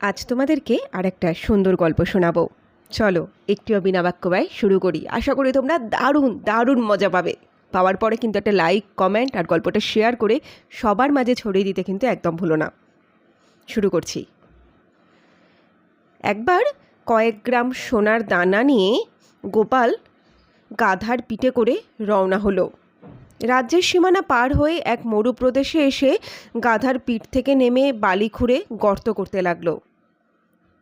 আজ তোমাদেরকে আর একটা সুন্দর গল্প শোনাবো। চলো, একটি অবিনা বাক্য ব্যয় শুরু করি। আশা করি তোমরা দারুণ দারুণ মজা পাবে। পাওয়ার পরে কিন্তু একটা লাইক, কমেন্ট আর গল্পটা শেয়ার করে সবার মাঝে ছড়িয়ে দিতে কিন্তু একদম ভুলো না। শুরু করছি। একবার কয়েক গ্রাম সোনার দানা নিয়ে গোপাল গাধার পিঠে করে রওনা হলো। রাজ্যের সীমানা পার হয়ে এক মরুপ্রদেশে এসে গাধার পিঠ থেকে নেমে বালি খুঁড়ে গর্ত করতে লাগল।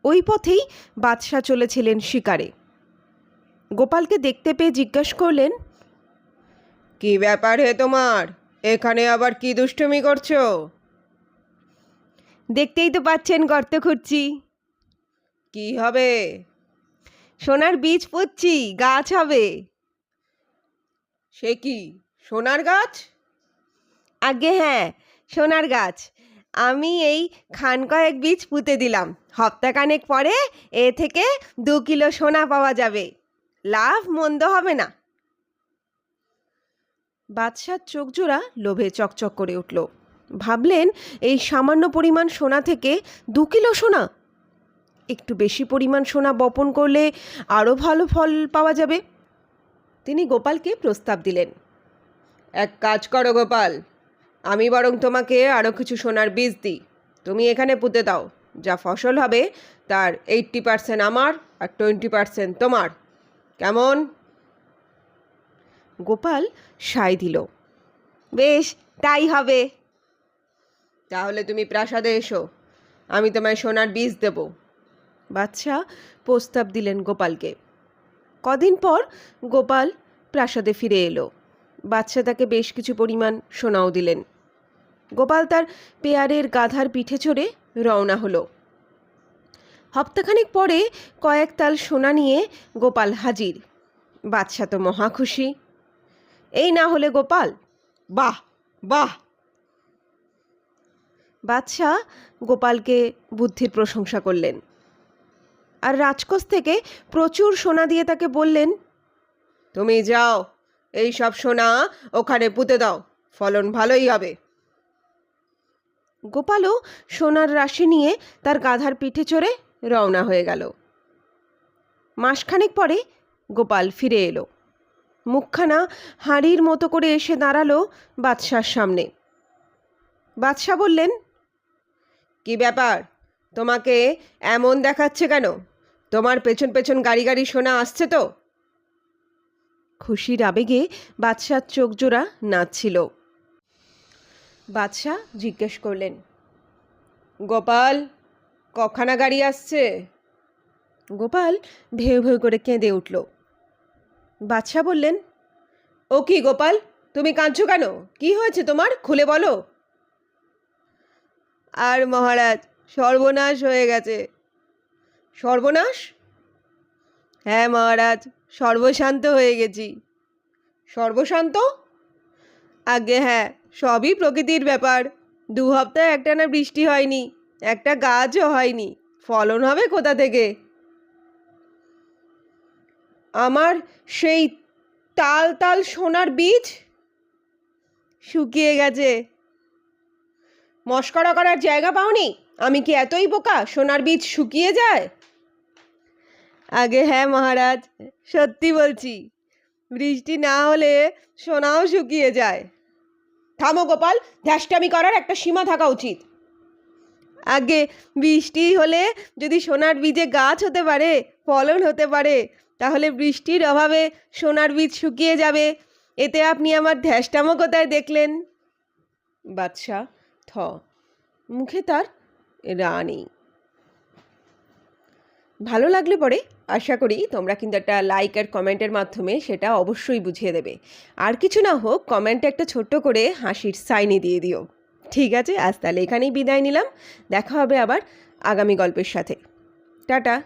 ওই পথেই বাদশাহ চলেছিলেন শিকারে। গোপালকে দেখতে পেয়ে জিজ্ঞাসা করলেন কি ব্যাপার হে তোমার? এখানে আবার কি দুষ্টুমি করছ? দেখতেই তো পাচ্ছেন গর্ত খুঁড়ছি। কি হবে? সোনার বীজ পুচ্ছি গাছ হবে। সে কি সোনার গাছ? আগে হ্যাঁ সোনার গাছ। আমি এই খান কয়েক বীজ পুঁতে দিলাম। হপ্তাখানেক পরে এ থেকে দু কিলো সোনা পাওয়া যাবে। লাভ মন্দ হবে না। বাদশার চোখ জোড়া লোভে চকচক করে উঠল। ভাবলেন, এই সামান্য পরিমাণ সোনা থেকে দু কিলো সোনা? একটু বেশি পরিমাণ সোনা বপন করলে আরও ভালো ফল পাওয়া যাবে। তিনি গোপালকে প্রস্তাব দিলেন। এক কাজ করো গোপাল আমি বরং তোমাকে আরও কিছু সোনার বীজ দিই। তুমি এখানে পুঁতে দাও। যা ফসল হবে, তার এইট্টি পার্সেন্ট আমার আর টোয়েন্টি পার্সেন্ট তোমার। কেমন? গোপাল সাই দিল। বেশ, তাই হবে। তাহলে তুমি প্রাসাদে এসো। আমি তোমায় সোনার বীজ দেব। বাচ্চা প্রস্তাব দিলেন গোপালকে। কদিন পর গোপাল প্রাসাদে ফিরে এলো। বাচ্চা তাকে বেশ কিছু পরিমাণ সোনাও দিলেন। গোপাল তার পেয়ারের গাধার পিঠে চড়ে রওনা হলো। হপ্তাখানেক পরে কয়েক তাল সোনা নিয়ে গোপাল হাজির। বাদশা তো মহা খুশি। এই না হলে গোপাল, বাহ বাহ। বাদশাহ গোপালকে বুদ্ধির প্রশংসা করলেন। আর রাজকোষ থেকে প্রচুর সোনা দিয়ে তাকে বললেন, তুমি যাও, এই সব সোনা ওখানে পুঁতে দাও, ফলন ভালোই হবে। গোপালও সোনার রাশি নিয়ে তার গাধার পিঠে চড়ে রওনা হয়ে গেল। মাসখানেক পরে গোপাল ফিরে এলো। মুখখানা হাঁড়ির মতো করে এসে দাঁড়াল বাদশার সামনে। বাদশাহ বললেন, কি ব্যাপার? তোমাকে এমন দেখাচ্ছে কেন? তোমার পেছন পেছন গাড়ি গাড়ি শোনা আসছে তো? খুশির আবেগে বাদশার চোখ জোড়া নাচছিল। বাদশাহ জিজ্ঞেস করলেন, গোপাল, কখানা গাড়ি আসছে? গোপাল ভেউ ভেউ করে কেঁদে উঠল। বাদশাহ বললেন, ও কি গোপাল, তুমি কাঁদছো কেন? কি হয়েছে তোমার? খুলে বলো। আর মহারাজ, সর্বনাশ হয়ে গেছে। সর্বনাশ? হ্যাঁ মহারাজ, সর্বশান্ত হয়ে গেছি। সর্বশান্ত? আগে হ্যাঁ সবই প্রকৃতির ব্যাপার। দু হপ্তাহ একটানা বৃষ্টি হয়নি, একটা গাছও হয়নি। ফলন হবে কোথা থেকে? আমার সেই তাল তাল সোনার বীজ শুকিয়ে গেছে। মস্করা করার জায়গা পাওনি? আমি কি এতই বোকা সোনার বীজ শুকিয়ে যায়? আগে হ্যাঁ মহারাজ, সত্যি বলছি। বৃষ্টি না হলে সোনাও শুকিয়ে যায়। থামো গোপাল, ধ্যাসটামি করার একটা সীমা থাকা উচিত। আগে বৃষ্টি হলে যদি সোনার বীজে গাছ হতে পারে, ফলন হতে পারে, তাহলে বৃষ্টির অভাবে সোনার বীজ শুকিয়ে যাবে। এতে আপনি আমার ধ্যাসটামো কোথায় দেখলেন? বাদশাহ থ। মুখে তার রানী। ভালো লাগলে পরে আশা করি তোমরা কিন্তু একটা লাইক আর কমেন্টের মাধ্যমে সেটা অবশ্যই বুঝিয়ে দেবে। আর কিছু না হোক কমেন্টে একটা ছোট্ট করে হাসির সাইনি দিয়ে দিও। ঠিক আছে? আজ তাহলে এখানেই বিদায় নিলাম। দেখা হবে আবার আগামী গল্পের সাথে। টাটা!